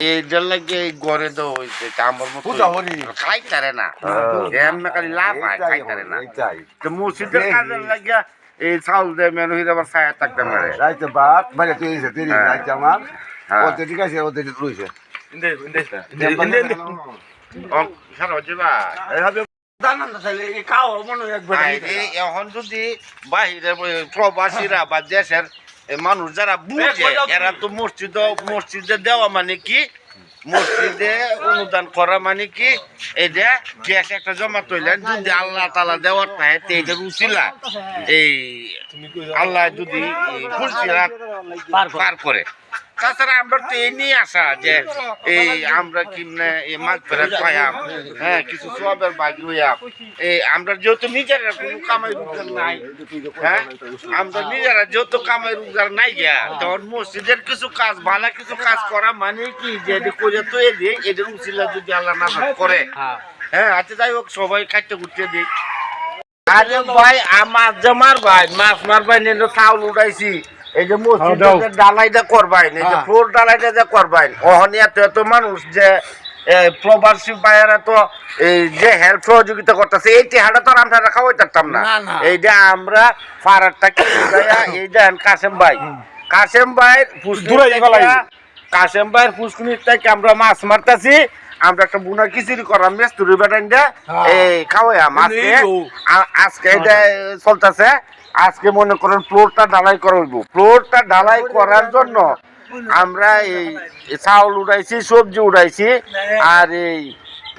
এইটার লাগে এই গড়ে দেওয়া হয়েছে তা আমার মতো পূজা হরি। খাইতারে না। এমনি খালি লাভ হয় খাইতারে না। এইটাই। তো মসজিদের কাজের লাগিয়া এই চাউল দিয়ে মেনু হিসেবে আবার ছায়া থাকতে পারে। রাইতে ভাত মানে তুই এসে তুই। রাইতে আমার। ওতে ঠিক আছে ওতে রয়েছে এখন যদি বাহিরে প্রবাসীরা বা দেশের মানুষ যারা বুঝে এরা তো মসজিদ মসজিদে দেওয়া মানে কি? মসজিদে অনুদান করা মানে কি? এই যে গ্যাস একটা জমা তৈলেন যদি আল্লাহ তালা দেওয়ার থাকে তো এইটা রুচিলা এই আল্লাহ যদি ফুলসিরা পার করে। তাছাড়া আমরা তো এই নিয়ে আসা যে এই আমরা এই মাছ ফেরত পাইয়াম হ্যাঁ কিছু সবের হইয়াম এই আমরা যেহেতু নিজেরা কোনো কামাই রোজগার নাই হ্যাঁ আমরা নিজেরা যেহেতু কামাই রোজগার নাই গিয়া, তখন মসজিদের কিছু কাজ ভালো কিছু কাজ করা মানে কি যে করে তো এ দিই, এদের উচিলা যদি আল্লাহ না করে। হ্যাঁ আচ্ছা যাই হোক, সবাই খাইতে ঘুরতে দিই আরে ভাই, আমার জমার ভাই, মাছ মারবাই নিয়ে চাউল উঠাইছি। এই যে মসজিদের ডালাইটা করবাই এই যে ফ্লোর ডালাইটা যে করবাই ওহনি এত এত মানুষ যে প্রবাসী ভাইয়েরা তো এই যে হেল্প সহযোগিতা করতেছে এই টেহাটা তো আমরা খাওয়াই থাকতাম না। এইটা আমরা ফারারটাকে বুঝাইয়া কাসেম ভাই কাসেম ভাই। কাসেম ভাইয়ের ফুসকুনির থেকে আমরা মাছ মারতাছি আমরা একটা বুনা খিচুড়ি করাম মেস্তুরি বেটাইনটা এই খাওয়াই আজকে আজকে এটা চলতেছে আজকে মনে করেন ফ্লোরটা ঢালাই করা হইব। ফ্লোরটা ঢালাই করার জন্য আমরা এই চাউল উড়াইছি সবজি উড়াইছি আর এই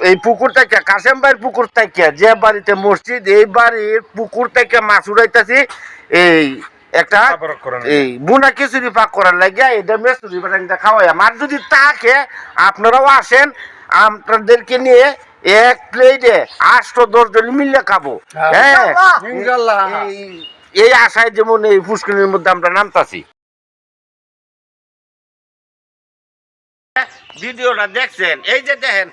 এই পুকুর থেকে কাশেম ভাইয়ের পুকুর থেকে যে বাড়িতে মসজিদ এই বাড়ির পুকুর থেকে মাছ উড়াইতেছি এই একটা এই বুনা খিচুড়ি পাক করার লাগিয়া এটা মেস্তুরি বেটাইনটা খাওয়াই আর যদি তাকে আপনারাও আসেন আপনাদেরকে নিয়ে এক প্লেটে আটশো দশ জন মিলে খাব। হ্যাঁ। এই- আশায় যেমন এই পুষ্করিণীর মধ্যে আমরা নামতাছি। ভিডিওটা দেখছেন এই যে দেখেন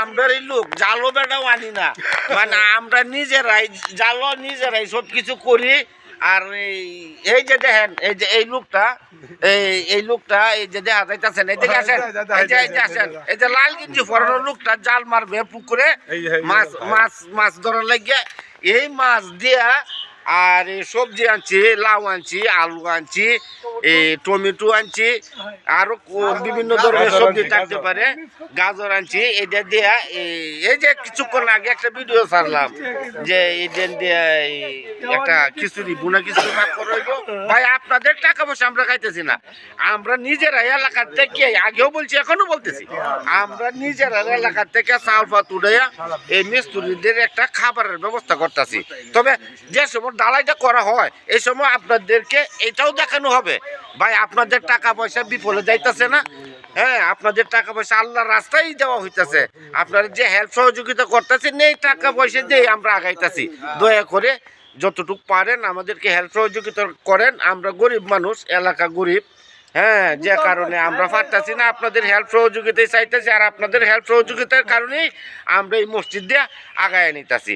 আমরা এই লোক জালো বেটাও আনি না। মানে আমরা নিজেরাই জালো নিজেরাই সব কিছু করি আর এই এই যে দেখেন এই যে এই লোকটা এই এই লোকটা এই যে দেখা যাইতেছেন এই দিকে আসেন এই যে এই যে আসেন এই যে লাল গেঞ্জি পরানো লোকটা জাল মারবে পুকুরে মাছ মাছ মাছ ধরার লাগিয়ে এই মাছ দিয়া আর সবজি আনছি লাউ আনছি আলু আনছি এই টমেটো আনছি আরও বিভিন্ন ধরনের সবজি থাকতে পারে। গাজর আনছি এটা দিয়ে এই- যে কিছুক্ষণ আগে একটা ভিডিও ছাড়লাম যে এটা দিয়া একটা খিচুড়ি বুনা খিচুড়ি ভাগ করে ভাই আপনাদের টাকা পয়সা আমরা খাইতেছি না। আমরা নিজেরা এলাকার থেকে আগেও বলছি এখনও বলতেছি আমরা নিজেরা এলাকার থেকে চাল ফাত উঠাইয়া এই মিস্ত্রিদের একটা খাবারের ব্যবস্থা করতেছি। তবে যে সময় ডালাইটা করা হয়। এই সময় আপনাদেরকে এটাও দেখানো হবে। ভাই, আপনাদের টাকা পয়সা বিফলে যাইতেছে না। হ্যাঁ আপনাদের টাকা পয়সা আল্লাহর রাস্তায় দেওয়া হইতাছে। আপনারা যে হেল্প সহযোগিতা করতেছেন এই টাকা পয়সা দিয়ে আমরা আগাইতেছি। দয়া করে যতটুকু পারেন আমাদেরকে হেল্প সহযোগিতা করেন। আমরা গরিব মানুষ, এলাকা গরিব। হ্যাঁ যে কারণে আমরা পারতাছি না আপনাদের হেল্প সহযোগিতায় চাইতেছি। আর আপনাদের হেল্প সহযোগিতার কারণেই আমরা এই মসজিদ দিয়ে আগায় নিতেছি।